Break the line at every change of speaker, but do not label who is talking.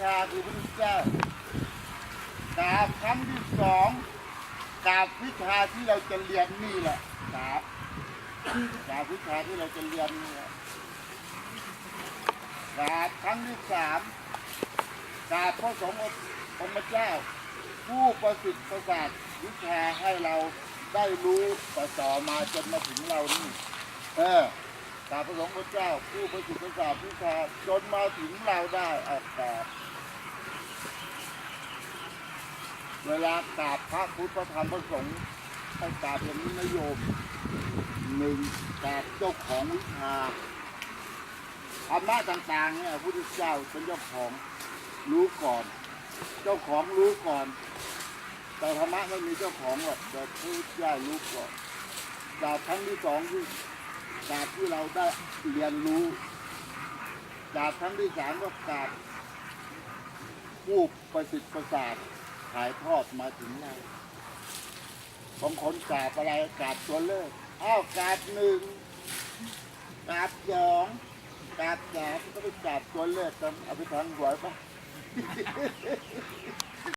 ชาคือพระพุทธเจ้ากราบครั้งที่สองกราบวิชาที่เราจะเรียนนี่แหละกราบกราบวิชาที่เราจะเรียนนี่แหละกราบครั้งที่สามกราบพระสงฆ์องค์เจ้า ผู้ประสิทธิ์ประสาทวิชาให้เราได้รู้ต่อต่อมาจนมาถึงเรานี่ เออ กาพระสงฆ์พระเจ้า ผู้ประสิทธิ์ประสาทวิชาจนมาถึงเราได้ออกกราบเวลากราบพระพุทธพระธรรมพระสงฆ์ให้กราบอย่างนี้นะโยมหนึ่งกราบเจ้าของวิชาธรรมะต่างๆเนี่ยพระพุทธเจ้าเป็นเจ้าของรู้ก่อน เจ้าของรู้ก่อน แต่ธรรมะไม่มีเจ้าของหรอกแต่พระพุทธเจ้ารู้ก่อนกราบครั้งที่สองที่ กราบที่เราได้เรียนรู้กาบครั้งที่สามก็กราบผู้ประสิทธิ์ประสาทถ่ายทอดมาถึงเราบางคนกาบอะไรกาบตัวเลิกอ้าวกาบหนึ่งกาบสองกาบสามก็ไปกาบตัวเลิกกันเอาไปทางหวปะ